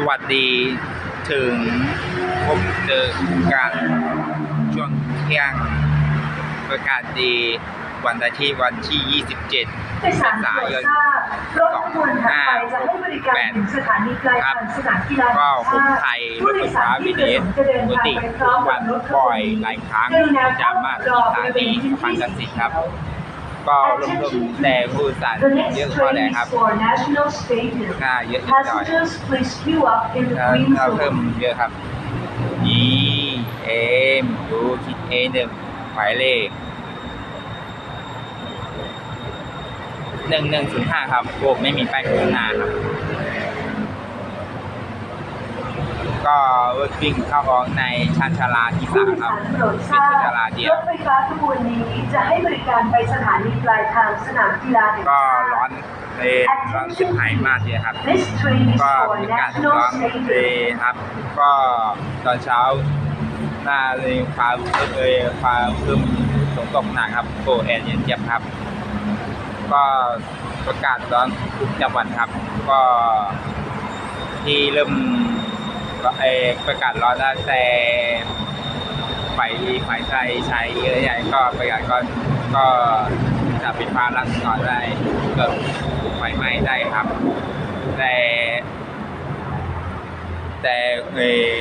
สวัสดีถึงพบเจอกันช่วงเที่ยงประกาศดีวันอาทิตย์วันที่ 27โดยสารโปรดทราบรถขบวนถัดไปจะให้บริการถึงสถานีปลายทางสนามกีฬาแห่งก็ผชามติไทยรผู้ถโดไฟยสาฟ้ารที่บีประเอสสงค์จะเดินปกทางติไปพทุร้อกมวักันบรถขบ่บอวยนหลายครั้งกรุณาจะมาเข้ารที่อสถาบนีริเวณที่ฟังที่กสิทธิ์ครับ ก็รวมๆแต่ผู้โดยสาร The เย next อะพอ train แล้ว is ครับ for National Stadium. น่าเยอะนิดหน่อย Passengers please queue up in the ถ้า green ถ้าเพิ่ม zone. เยอะครับ E M U T A หนึ่งหมายเลขหนึ่งหนึ่งศูนย์ห้าครับโบไม่มีป้ายโฆษณาครับ ก็รถวิ่งเข้าออกในชานชาลาที่ผู้สามโดยครัสาบรโปรดทราบเป็นชานชาลาเดียรวถไฟฟ้าขบวนนี้จะให้บริการไปสถานีปลายทางสนามกีฬาแห่งก็ชาติร้อนเลยร้อนชิบหายมากเลยครับ This train is ก็ for เป็นการ National ร้องเพล Stadium. งครับ ก็ตอนเช้าหน้าเลยฟ้าเลยฟ้าเพิ่มฝนตกหนักครับโกแอนเย็นเจี๊ยบครับ ก็ประกาศร้อนทุกจังหวัดครับ ก็ที่เริ่มก็ เออประกาศร้อนตั้งแต่ไฟไฟไทยใช้เยอะใหญ่ก็ประกาศก็ก็จะเป็นฟ้าลังก่อนได้เกิดไฟไหม้ได้ครับ แต่ แต่เออ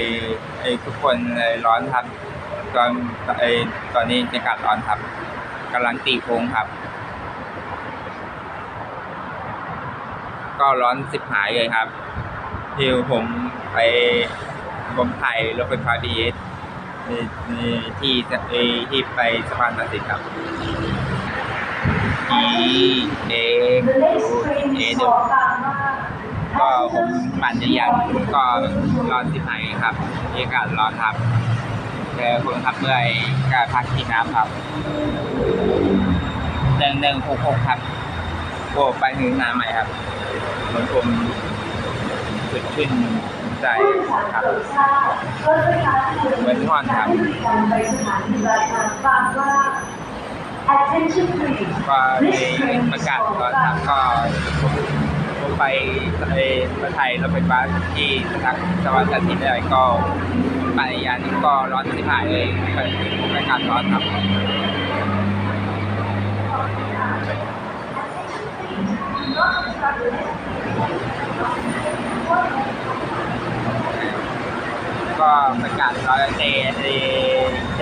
ไอทุกคนเลยร้อนครับตอนไอตอนนี้อากาศร้อนครับกำลังตีโค้งครับ ก็ร้อนสิบหายเลยครับที่ผม ไปผมไทยรถไฟฟ้าดีเอสที่ที่ไปสะพานตัดสินครับ E A A หนึ่ง for Bangla. ก็ผมปั่นจักรยานก็ร้อนสิบหายครับอากาศร้อนครับเจอคนขับเมื่อยก็พักที่น้ำครับหนึ่งหนึ่งหกหกครับโอ้ไปถึงน้ำใหม่ครับเหมือนผมสุดชื่น ใจครับโปรดทราบรถาขบวนเหมือนทอนครับริการไปสถานีปลายทาบางว่า Attention please. ก็ใน This train ประกาศ for ก่อนครับ Bangla. ก็ผมไปไอ้ประไทยรถไฟฟ้าที่สถานสวรรค์ตัดสินได้ก็ปั่นจักรยานก็ร้อนสิบหายเลยประกาศร้อนครับ ก็ประกาศร้อยเตเตเต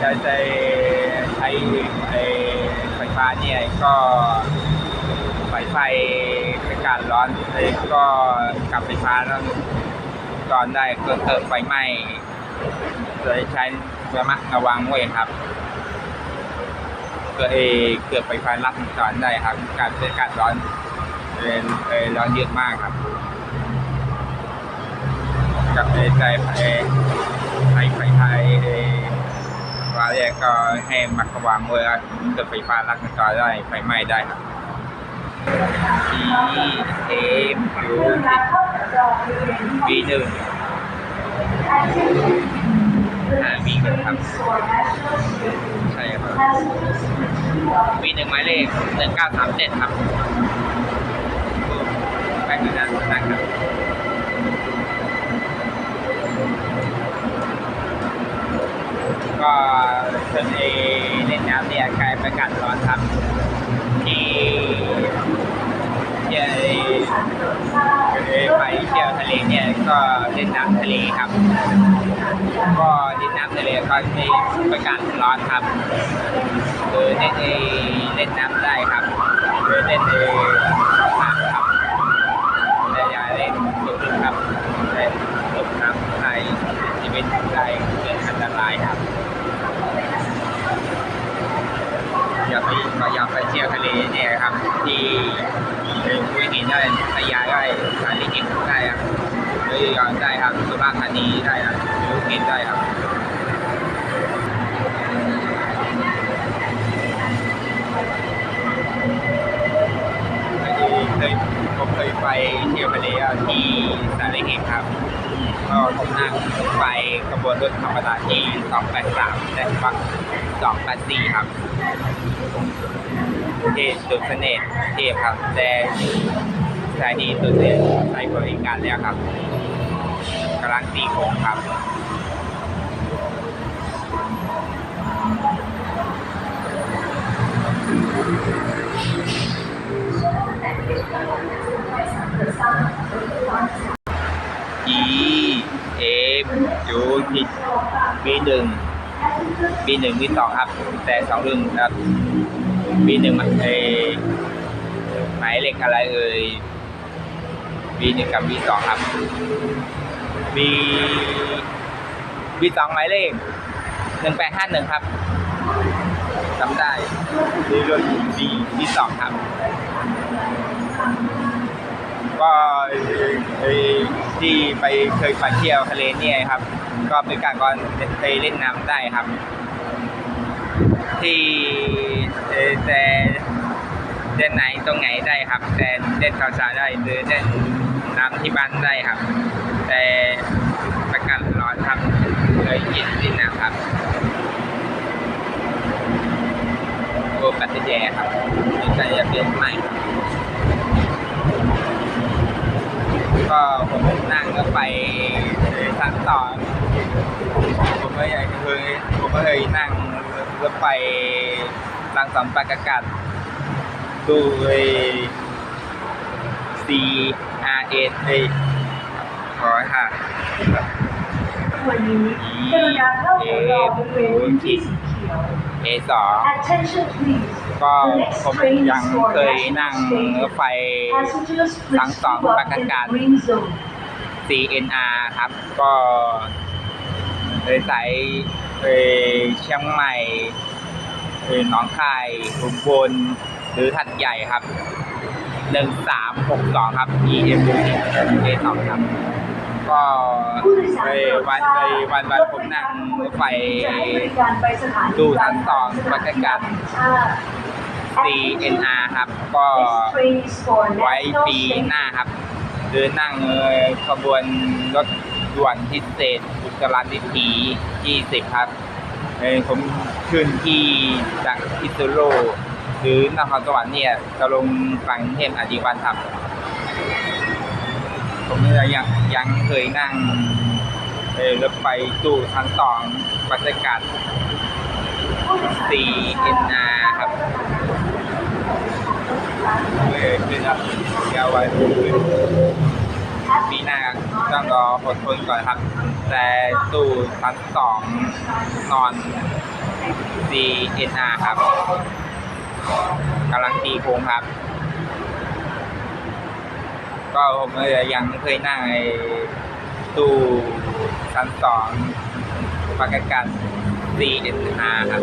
จะจะใช้ไอ้ไฟฟ้าเนี่ยก็ไฟไฟประกาศร้อนเลยก็กลับไฟฟ้าแล้วก่อนได้ก็เกิดไฟไหม้เลยใช้ระมัดระวังไว้ครับ เกิดเอเกิดไฟฟ้าลัดวงจรได้ครับ การเป็นการร้อนเออเออร้อนเยอะมากครับ กับไอ้ใจไฟไฟไฟไทยไอ้ว่าเรียกก็ให้มักระวังไว้ว่าเกิดไฟฟ้าลัดวงจรได้ไฟไหม้ได้ครับ T M U กรุณาเข้าแถวรอบริเวณที่ V หนึ่ง Attention please. The Ah, next V หนึ่งครับ ใช่ครับ Passengers please queue up. V หนึ่งหมายเลขหนึ่งเก้าสามเจ็ดครับแป้งอยู่ด้านล่างครับ ก็ส่วนเอเล่นน้ำเนี่ยกลายประกาศร้อนครับ ที่ที่ไอ้เอ่อไปเที่ยวทะเลเนี่ยก็เล่นน้ำทะเลครับ ก็เล่นน้ำทะเลก็มีประกาศร้อนครับคือเล่นเอเล่นน้ำได้ครับหรือเล่นเอผ่านครับแต่อย่าเล่นลึกๆครับเล่นลงน้ำในชีวิตได้เกิดอันตรายครับ อย่าไปก็อย่าไปเที่ยวทะเลเนี่ยครับที่เป็นคุยหินได้พยาได้สถานที่กินได้ครับหรือย่างได้ครับสุราษฎร์ธานีได้ครับหรือกินได้ครับเคยผมเคยไปเที่ยวทะเลที่สาลีเห็นครับ ก็ผมนั่งไปขบวนรถธรรมดาที่ 283และบัก284 ครับที่ดุษเสนตเทพครับ แต่สถานีสุดเด่นใช้บริการแล้วครับกำลังตีโค้งครับ U T B หนึ่ง B หนึ่ง B สองครับ แต่สองหนึ่งครับ B หนึ่งมันเอหมายเลขอะไรเอ่ย B หนึ่งกับ B สองครับ B B สองหมายเลขหนึ่งแปดห้าหนึ่งครับจำได้นี่รถ B B สองครับ ก็ที่ไปเคยไปเที่ยวทะเลเนี่ยครับ ก็เป็นการก่อนไปเล่นน้ำได้ครับ ที่เอ่แต่เล่นไหนตรงไหนได้ครับ แต่เล่นข่าชาได้หรือเล่นน้ำที่บ้านได้ครับ แต่ประกันร้อนครับเลยยินดินนะครับโอ้ปัตแยครับมีใจจะเปลี่ยนใหม่ ก็ผมนั่งก็ไปชั้นสองผมก็ยังเคยผม ก็เคยนั่งรถไฟรังสรรค์ปากอากาศดูไอ้ C R A เอ้ยขอค่ะวันนี้กรุณาเข้าแถวรอบริเวณพื้นที่สีเขียว A สอง Attention please ก็ The ผม next train ยัง is for เคยนั่ง National รถไฟ Passengers ทั้ง please สอง queue ปาก up in อากาศ the green zone CNR ครับ ก็เลยสาย เอ่อเชียงใหม่เอ่อหนองคายอุบลหรือทัดใหญ่ครับหนึ่งสามหกสองครับ EM A สองครับ ก็ผู้โดยสารเอ่อโปวันทราบเอ่อวันวันผมนั่งรถไฟจะให้บริการไปดูทั้งสองบรรยากาศ CNR ครับ ก็ไว้ปีหน้าครับ หรือนั่งขบวนรถ ด่วนพิเศษอุตรดิตถ์20 ครับเอ่อผมขึ้นที่จากพิษณุโลกหรือนครสวรรค์เนี่ยจะลงกลางเทพอดีวันครับ ผมเนี่ยยังยังเคยนั่งเอ่อรถไฟตู้ชั้นสองบรรยากาศ CNR ครับเออคือครับเดี๋ยวไว้ปีหน้า ต้องรออดทนก่อนครับ แต่ตู้ชั้นสองนอน CNR ครับกำลังตีโค้งครับ ก็ผมยังไม่เคยนั่งไอ้ตู้ชั้นสองปากกัน CNR ครับ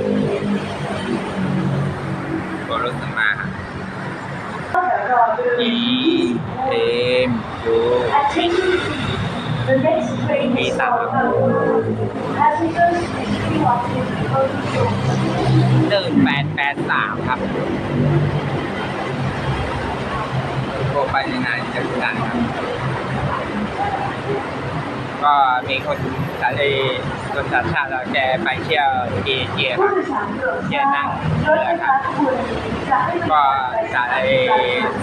ตัวรถสมาครับ รอบริเวณ E พื้นที่สี M U Attention please. The next train มี is สาม for passengers please queue up ปีสามหนึ่งแปดแปดสามครับโทรไปในงานจะได้ครับ ก็มีคนสาย คนสัญชาติแกไปเที่ยวเอเชียครับโดยสารโปรดทราบรถไฟฟ้าขบวนนี้จะให้บริก็การไปสาย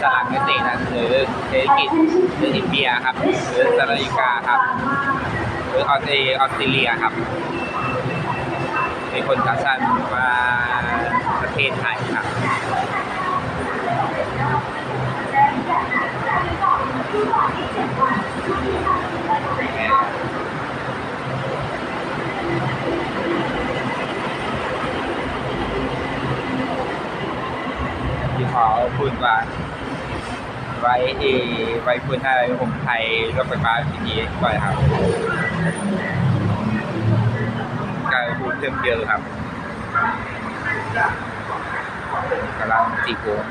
สลักเกษตรนะหรือเศรษฐกิจหรืออินเดียครับ หรือสหรัฐอเมริกาครับ หรือออสเตรเลียครับมีคนต่างชาติมาประเทศไทยครับที่เขาพูดว่าไว้เอไว้พูดอะไรผมไทยรถไฟฟ้าทีนี้ก่อนครับการพูดเพิ่มเยอะครับกำลังจีโกง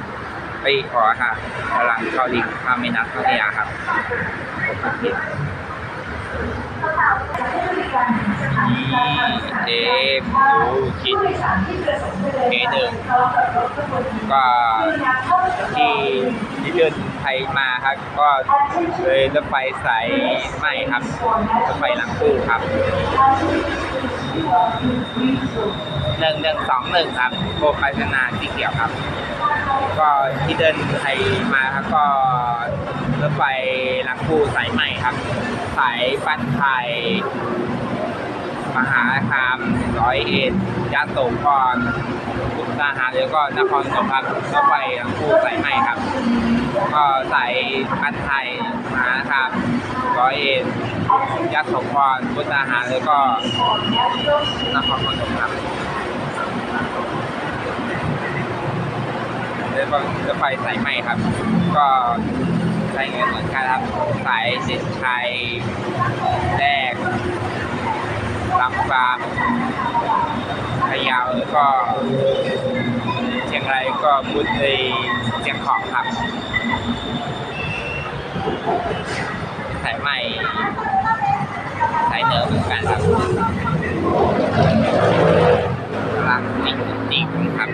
ไปขอค่ะกำลังเข้าลิงข้ามแม่น้ำพัทยาครับ ผมพูดผิด E M U คิดเอหนึ่งก็ที่ที่เดินไทยมาครับ ก็เลยรถไฟสายใหม่ครับรถไฟหลังคู่ครับหนึ่งหนึ่งสองหนึ่งครับโบไปนาสีเขียวครับ ก็ที่เดินไทยมาครับก็ รถไฟลังคูสายใหม่ครับสายปันไทยมหาคามร้อยเอ็ดยะโสธรมุกดาหารแล้วก็นครสมครับรถไฟลังคูสายใหม่ครับ ก็สายปันไทยมหาคามร้อยเอ็ดยะโสธรมุกดาหารแล้วก็นครปฐมครับรถไฟสายใหม่ครับ ก็ ใช้เงินเหมือนกันครับสายส้นชัยแรกลำปางพะเยาแล้วก็เชียงรายก็บุรีเชียงของครับสายใหม่สายเหนือเหมือนกันครับลังติ่งติ่งครับ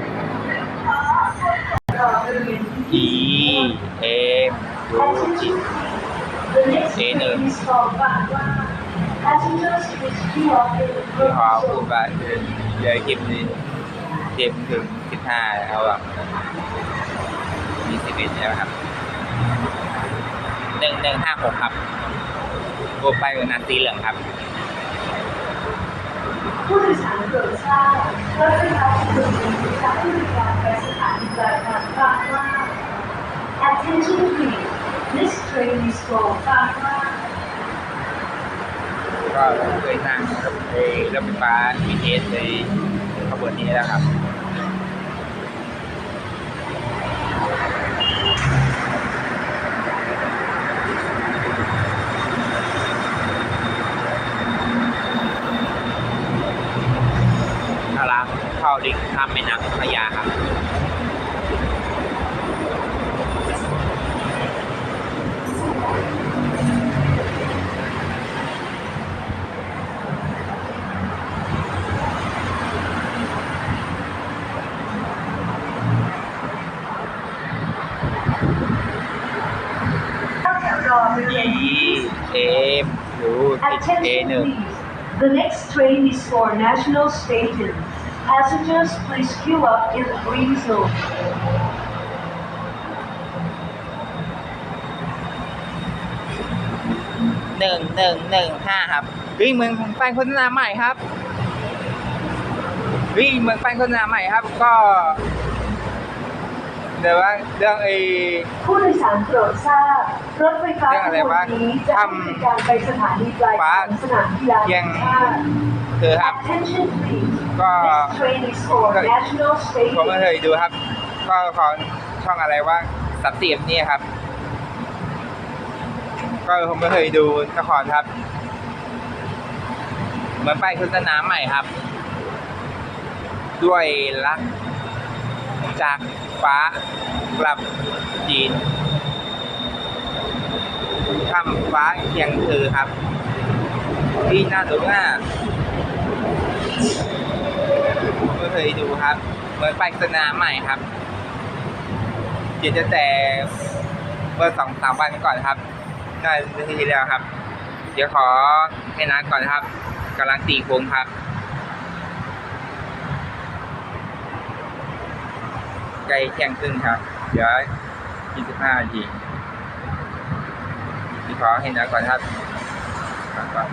E M U G The next Thế train nữa. is for Bagua. Passengers please queue up in the ที่เขาพูดว่าเดี๋ยวคลิปนี้เต็มถึงสิบห้าแล้วแบบมีสิบเอ็ดแล้วครับหนึ่งหนึ่งห้าหกครับรวมไปเป็นนันสีเหลืองครับผู้โดยสารโปรดทราบรถไฟฟ้าสายสีเหลืองจะให้บริการไปสถานีปลายทางบางว่า Attention please This train is for Bagua ก็เคยนั่งรถไฟรถไฟฟ้า BTS ในขบวนนี้แล้วครับ A1 The next train is for National Station. Passengers, please queue up in the green zone. หนึ่งหนึ่งหนึ่งห้าครับเฮ้ยเมืองแปลงโฆษณาใหม่ครับเฮ้ยเมืองแปลงโฆษณาใหม่ครับ ก็ เดี๋ยวว่าเรื่องไอ้ผู้โดยสารโปรดทราบรถไฟฟ้าเรื่องขอะไรบวนวะนี้จะให้บริการไปสถานีปลายฟ้าทางสนามกีฬาเที่แห่ยงงชาติคือครับ Attention please. ก็ This train is for National ผมไม่ Station. เคยดูครับ ก็ของช่องอะไรว่าสับเสียมนี่ครับ ก็ผมไม่เคยดูนครครับเหมือนไปโฆษณาใหม่ครับ ด้วยรักจาก ฟ้ากลับจีนคำฟ้าเคียงเธอครับ ที่หน่าดูมากไม่เคยดูครับ เหมือนไปโฆษณาใหม่ครับเขียนตั้งแต่เมื่อสองสามวันก่อนครับน่าจะที่แล้วครับ เดี๋ยวขอให้นาก่อนครับกำลังตีโค้งครับ กล้เที่ยงครึ่งครับ เดี๋ยว25นาทีพี่ขอให้นะก่อนครับก่อน